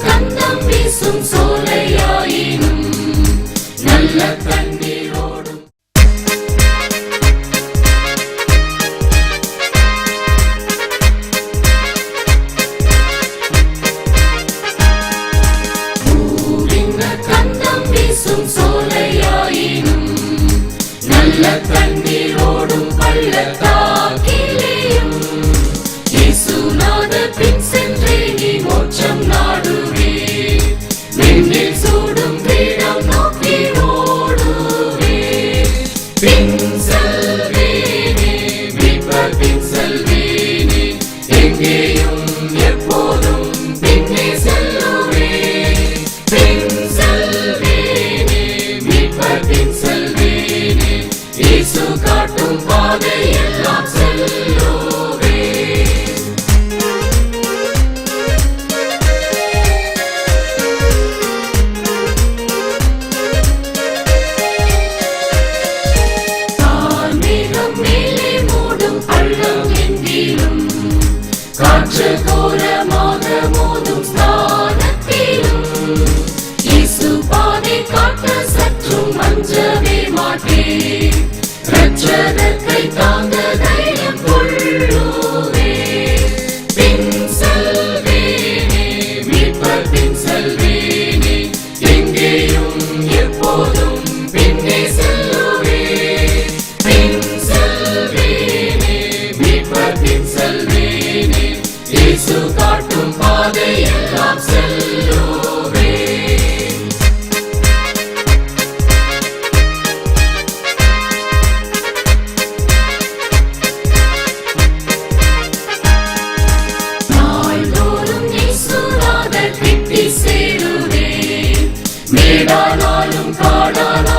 Tantam visum soleil பின்சல்வீனி மீட்ப பின்சல்வீனி எங்கேயும் எப்போதும் பின்னே செல்லுவே பின்சல்வீனி மீட்ப பின்சல்வீனி இயேசு காட்டும் பாதையை உரமாக மோதும் ஸ்நானத்திலும் சேரானாலும் காணாத